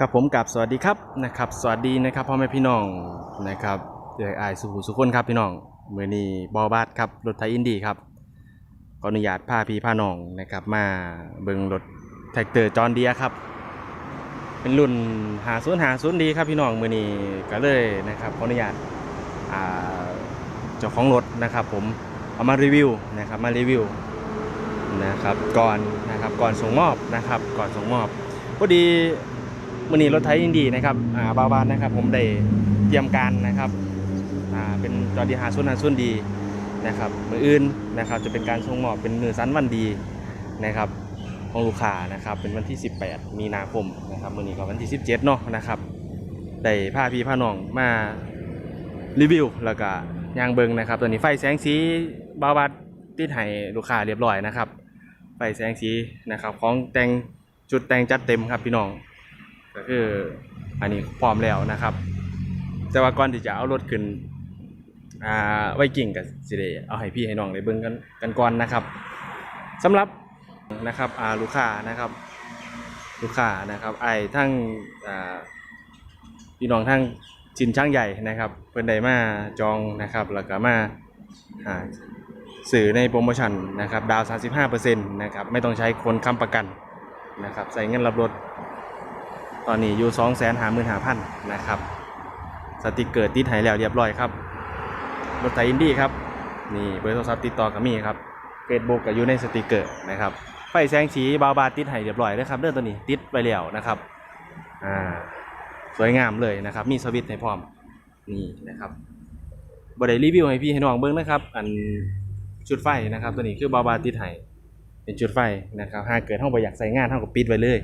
ครับผมกับสวัสดีครับนะครับสวัสดีนะครับพ่อแม่พี่น้องนะครับเดือยอายสุขุสุขคนครับพี่น้องเมื่อนี้บอบาสครับรถไทยอินดีครับขออนุญาตพาพี่พาน้องนะครับมาเบิงรถแท็กเตอร์จอนเดียครับ เป็นรุ่นหาศูนย์หาศูนย์ดีครับพี่น้องเมื่อนี้ก็เลยนะครับขออนุญาตเจ้าของรถนะครับ ผมเอามารีวิวนะครับมารีวิวนะครับก่อนนะครับก่อนส่งมอบนะครับก่อนส่งมอบพอดี มื่อนี้รถไทยอินดีนะครับอ่าบาวบานนะครับ ผมได้เตรียมการนะครับอ่าเป็นจอดีหาส่วนหาส่วนดีนะครับมืออื่นนะครับจะเป็นการส่งมอบเป็นมือสันวันดีนะครับของลูกค้านะครับเป็นวันที่ 18 มีนาคมนะครับมื่อนี้ก็วันที่ 17เนาะนะครับได้พาพี่พาน้องมารีวิวแล้วก็ยางเบิงนะครับตัวนี้ไฟแสงสีบาวบาดติดให้ลูกค้าเรียบร้อยนะครับไฟแสงสีนะครับของแต่งจุดแต่งจัดเต็มครับพี่น้อง ก็คืออันนี้พร้อมแล้วนะครับ แต่ว่าก่อนที่จะเอารถขึ้นอ่าไว้กิ่งกับสิเดเอาให้พี่ให้น้องได้เบิ่งกันกันก่อนนะครับสำหรับนะครับอ่าลูกค้านะครับ ลูกค้านะครับ ไอ้ทั้งอ่าพี่น้องทั้งชินช่างใหญ่นะครับเพิ่นได้มาจองนะครับแล้วก็มาหาสื่อในโปรโมชั่นนะครับดาว 35%นะครับไม่ต้องใช้คนค้ำประกันนะครับใส่เงินรับรถ ตอนนี้อยู่สองแสนหาหมื่นหาพันนะครับสติกเกอร์ติดหายแล้วเรียบร้อยครับรถไทยอินดี้ครับนี่เบอร์โทรศัพท์ติดต่อกับมีครับเฟซบุ๊กกับอยู่ในสติกเกอร์นะครับไฟแสงสีบาบาติดหายเรียบร้อยเลยครับเรื่องตัวนี้ติดไปแล้วนะครับอ่าสวยงามเลยนะครับ มีสวิตช์ให้พร้อมนี่นะครับบไดรีวิวให้พี่ให้น้องเบิ้งนะครับ อันชุดไฟนะครับ ตัวนี้คือบาบาติดใหายเป็นชุดไฟนะครับหากเกิดห้องไปอยากใส่งานเท่ากับปิดไว้เลย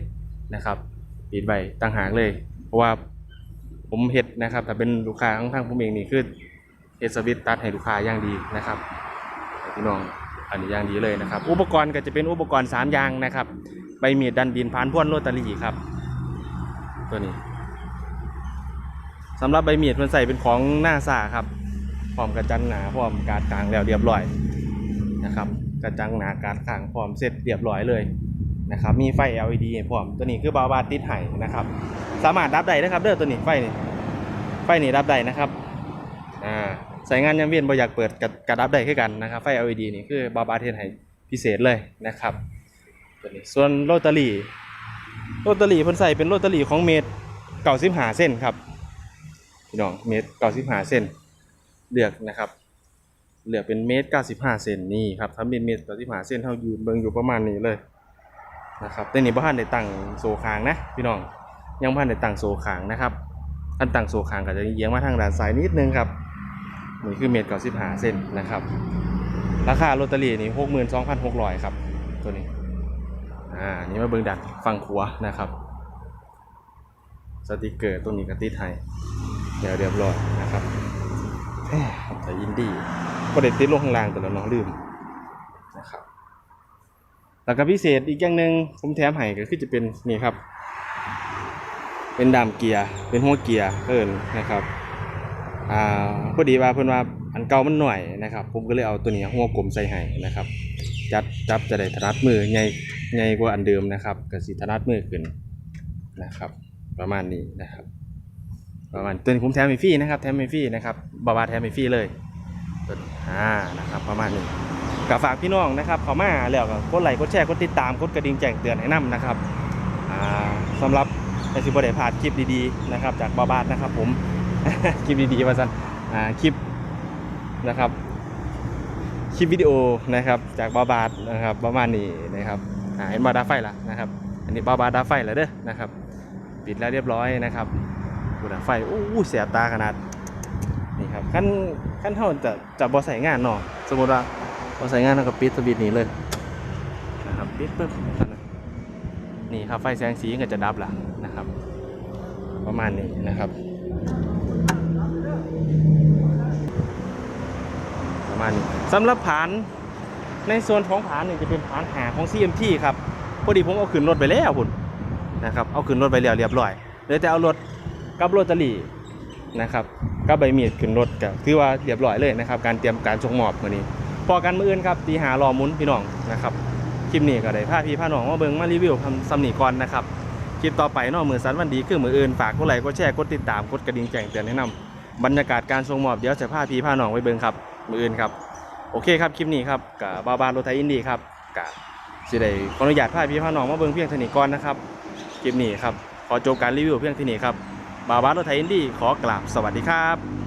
นะครับ ปิดไว้ต่างหากเลย เพราะว่าผมเฮ็ดนะครับแต่เป็นลูกค้าข้งทางผมเองนี่คือเฮดสวิตช์ตัดให้ลูกค้าอย่างดีนะครับพี่น้องอันนี้อย่างดีเลยนะครับ อุปกรณ์ก็จะเป็นอุปกรณ์สามอย่างนะครับใบมีดดันดินพานพ่วนโรตารีครับ ตัวนี้สำหรับใบมีดเพิ่นใส่เป็นของหน้าซาครับพร้อมกระจังหนาพร้อมการกลางแล้วเรียบร้อยนะครับ กระจังหนาการกลางพร้อมเสร็จเรียบร้อยเลย นะครับมีไฟ LED พร้อมตัวนี้คือบาวบาติดไห้นะครับ สามารถดับได้นะครับเด้อตัวนี้ไฟนี่ไฟนี่ดับได้นะครับอ่าใส่งานยามเวียนบ่อยากเปิดกระกระดับได้คือกันนะครับ ไฟ LED นี่คือบาวบาเทนไห้พิเศษเลยนะครับตัวนี้ส่วนโรตารี่โรตารี่เพิ่นใส่เป็นโรตารี่ของเมตรเก้าสิบห้าเส้นครับพี่น้องเมตรเก้าสิบห้าเส้นเลือกนะครับเหลือเป็นเมตรเก้าสิบห้าเซนนี่ครับถ้าเป็นเมตรเก้าสิบห้าเส้นเท่ายืนเบิงอยู่ประมาณนี้เลย นะครับแต่นี่บ้านได้ตั้งโซคางนะพี่น้องยังบ้านได้ตั้งโซคางนะครับท่านตั้งโซคางก็จะเยียงมาทางด้านซ้ายนิดนึงครับนี่คือเมตรเก้าสิบห้าเซนนะครับ ราคาโรตารี่นี่หกหมื่นสองพันหกร้อยครับ ตัวนี้อ่านี่มาเบิ่งดันฝั่งขวานะครับ สติกเกอร์ตัวนี้กติดให้เดี๋ยวเรียบร้อยนะครับแหม่แต่อินดี้ก็เด็ดติดลงข้างล่างแต่ละน้องลืมนะครับ แล้วก็พิเศษอีกอย่างหนึ่งผมแถมให้ก็คือจะเป็นนี่ครับ เป็นดามเกียร์ เป็นหัวเกียร์เพิ่นนะครับอ่าพอดีว่าเพิ่นว่าอันเก่ามันหน่อยนะครับ ผมก็เลยเอาตัวนี้หัวกลมใส่ให้นะครับ จับจับจะได้ถนัดมือใหญ่ใหญ่กว่าอันเดิมนะครับก็สิถนัดมือขึ้นนะครับ ประมาณนี้นะครับ ประมาณตัวนี้ผมแถมให้ฟรีนะครับ แถมให้ฟรีนะครับบาวาแถมให้ฟรีเลยตัวนี้อ่านะครับ ประมาณนี้ ก็ฝากพี่น้องนะครับเขามาแล้วก็กดไลค์กดแชร์กดติดตามกดกระดิ่งแจ้งเตือนให้นํนะครับอ่าสำหรับในสิบได้พาดคลิปดีๆนะครับ จากบาบาดนะครับ ผมคลิปดีๆมาสันคลิปนะครับคลิปวิดีโอนะครับจากบาบาดนะครับประมาณนี้นะครับเห็นบาดาไฟละนะครับ อันนี้บาบาดาไฟแล้วเด้อนะครับ ปิดแล้วเรียบร้อยนะครับบูดาไฟโอ้เสียตาขนาดนี่ครับขั้นขั้นเท่าจะจะบอใส่งานเนาะสมมติว่า พอใส่งานเราก็ปิดสวิตช์นี้เลยนะครับปิดปุ๊บนี่ครับไฟแสงสีก็จะดับละนะครับ ประมาณนี้นะครับ ประมาณนี้สำหรับผานในส่วนของผานนี่จะเป็นผานหาของ CMT ครับพอดีผมเอาขึ้นรถไปแล้วคุณนะครับเอาขึ้นรถไปแล้วเรียบร้อยเหลยแต่เอารถกับโรตารี่นะครับกับใบมีดขึ้นรถก็ถือว่าเรียบร้อยเลยนะครับ การเตรียมการส่งมอบมื้อนี้พ อกันมืออื่นครับตีหารอมุนพี่น้องนะครับคลิปนี้ก็ได้พาพี่พาน้องมาเบิ่งมารีวิวทำซัมนีก่อนนะครับคลิปต่อไปนาะมือสันวันดีคือมืออื่นฝากกดไลค์กดแชร์กดติดตามกดกระดิ่งแจ้งเตือนให้นำบรรยากาศการส่งมอบเดี๋ยวจะพาพี่พาน้องไว้เบิ่งครับมืออื่นครับโอเคครับคลิปนี้ครับกับบาบารถไทยอินดีครับกับสิได้ขออนุญาตพาพี่พาน้องมาเบิ่งเพียงเท่านี้ก่อนนะครับคลิปนี้ครับขอจบการรีวิวเพียงเท่นี้ครับบาบารถไทยอินดีขอกราบสวัสดีครับ